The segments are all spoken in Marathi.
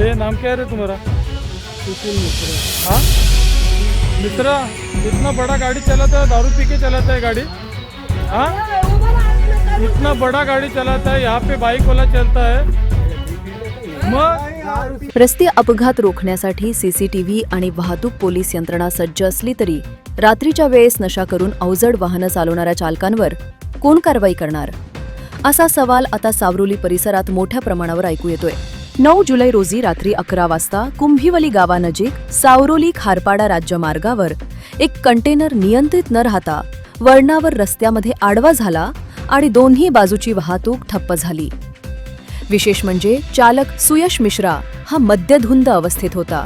ये नाम क्या है रे तुम्हारा सुशील मिश्रा. हाँ? मिश्रा इतना बड़ा गाड़ी चलाता है दारू पी के चलाता है गाड़ी. हाँ? इतना बड़ा गाड़ी चलाता है यहाँ पे बाइक वाला चलता है मग? रस्ते अपघात रोखण्यासाठी सीसीटीव्ही आणि वाहतूक पोलीस यंत्रणा सज्ज असली तरी रात्रीच्या वेळेस नशा करून अवजड वाहनं चालवणाऱ्या चालकांवर कोण कारवाई करणार? असा सवाल आता सावरोली परिसरात मोठ्या प्रमाणावर ऐकू येतोय. नऊ जुलै रोजी रात्री अकरा वाजता कुंभिवली गावानजीक सावरोली खारपाडा राज्यमार्गावर एक कंटेनर नियंत्रित न राहता वळणावर रस्त्यामध्ये आडवा झाला आणि दोन्ही बाजूची वाहतूक ठप्प झाली. विशेष म्हणजे चालक सुयश मिश्रा हा मद्यधुंद अवस्थेत होता.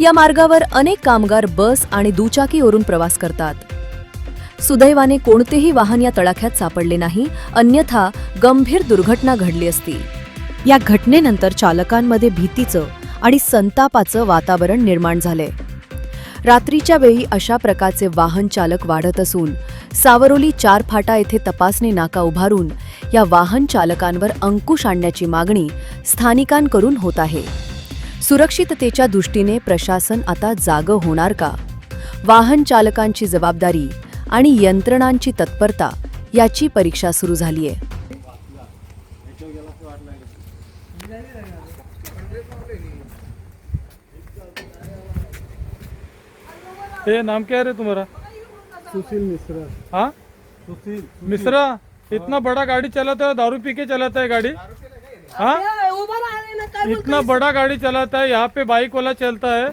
या मार्गावर अनेक कामगार बस आणि दुचाकीवरून प्रवास करतात. सुदैवाने कोणतेही वाहन या तडाख्यात सापडले नाही अन्यथा गंभीर दुर्घटना घडली असती. या घटनेनंतर चालकांमध्ये भीतीचं आणि संतापाचं वातावरण निर्माण झालंय. रात्रीच्या वेळी अशा प्रकारचे वाहन चालक वाढत असून सावरोली चार फाटा येथे तपासणी नाका उभारून या वाहन चालकांवर अंकुश आणण्याची मागणी स्थानिकांकडून होत आहे. सुरक्षिततेच्या दृष्टीने प्रशासन आता जागं होणार का? वाहन चालकांची जबाबदारी आणि यंत्रणांची तत्परता याची परीक्षा सुरू झालीय. ये नाम क्या है तुम्हारा? सुशील मिश्रा। हाँ? सुशील मिश्रा इतना बड़ा गाड़ी चलाता है दारू पी के चलाता है गाड़ी? हाँ? इतना बड़ा गाड़ी चलाता है यहाँ पे बाइक वाला चलता है।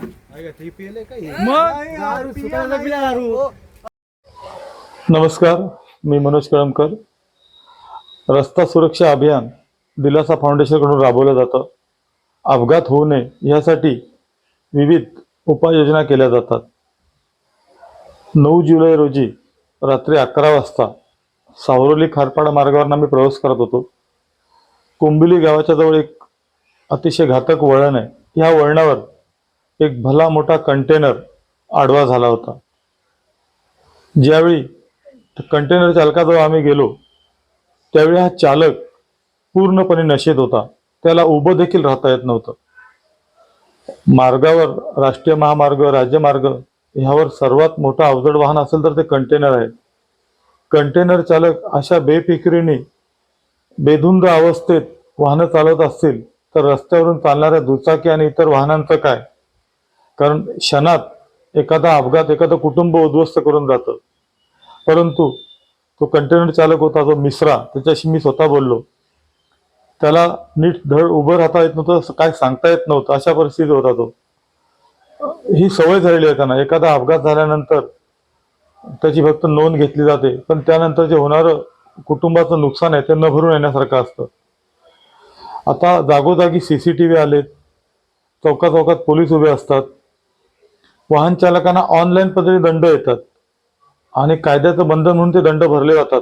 नमस्कार मी मनोज कळमकर. रस्ता सुरक्षा अभियान. दिलासा फाउंडेशनकडून राबवलं जातं. अपघात होऊ नये यासाठी विविध उपाययोजना केल्या जातात. नऊ जुलै रोजी रात्री अकरा वाजता सावरोली खारपाडा मार्गावर आम्ही प्रवास करत होतो. कुंबिली गावाच्या जवळ एक अतिशय घातक वळण आहे. ह्या वळणावर एक भला मोठा कंटेनर आडवा झाला होता. ज्यावेळी कंटेनर चालकाजवळ आम्ही गेलो त्यावेळी हा चालक पूर्णपणे नशेत होता. त्याला उभं देखील राहता येत नव्हतं. मार्गावर राष्ट्रीय महामार्ग राज्यमार्ग ह्यावर सर्वात मोठं अवजड वाहन असेल तर ते कंटेनर आहे. कंटेनर चालक अशा बेफिकिरीने बेधुंद अवस्थेत वाहनं चालवत असतील तर रस्त्यावरून चालणाऱ्या दुचाकी आणि इतर वाहनांचं काय? कारण क्षणात एखादा अपघात एखादं कुटुंब उद्ध्वस्त करून जातं. परंतु तो कंटेनर चालक होता जो मिश्रा त्याच्याशी मी स्वतः बोललो. त्याला नीट धड उभं राहता येत नव्हतं काय सांगता येत नव्हतं अशा परिस्थितीत होता तो. ही सवय झालेली आहे त्यांना. एखादा अपघात झाल्यानंतर त्याची फक्त नोंद घेतली जाते पण त्यानंतर जे होणारं कुटुंबाचं नुकसान आहे ते न भरून येण्यासारखं असतं. आता जागोजागी सी सी टी व्ही आलेत चौका चौकात पोलीस उभे असतात. वाहन चालकांना ऑनलाईन पद्धतीने दंड येतात आणि कायद्याचं बंधन म्हणून ते दंड भरले जातात.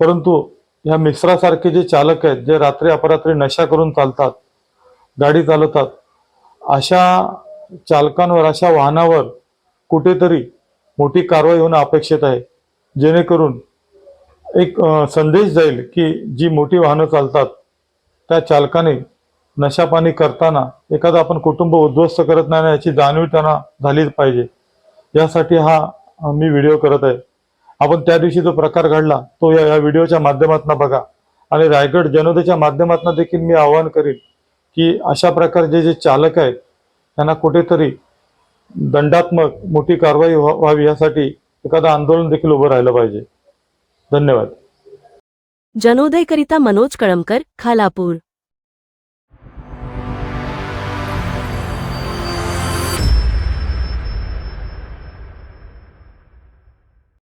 परंतु ह्या मिश्रासारखे जे चालक आहेत जे रात्री अपरात्री नशा करून चालतात गाडी चालवतात अशा चालकांवर अशा वाहनावर कुठेतरी मोठी कारवाई होणं अपेक्षित आहे. जेणेकरून एक संदेश जाईल की जी मोठी वाहनं चालतात त्या चालकाने नशापाणी करताना एखादं आपण कुटुंब उद्ध्वस्त करत नाही ना याची जाणीव त्यांना झाली पाहिजे. यासाठी हा मी व्हिडिओ करत आहे. आपण त्या दिवशी जो प्रकार घडला तो या या व्हिडिओच्या माध्यमातून बघा. आणि रायगड जनतेच्या माध्यमातून देखील मी आवाहन करीन की अशा प्रकारचे जे चालक आहेत त्यांना कुठेतरी दंडात्मक मोठी कारवाई व्हा- व्हावी यासाठी एखादं आंदोलन देखील उभं राहिलं पाहिजे. धन्यवाद. जनोदयकरिता मनोज कळमकर खालापूर.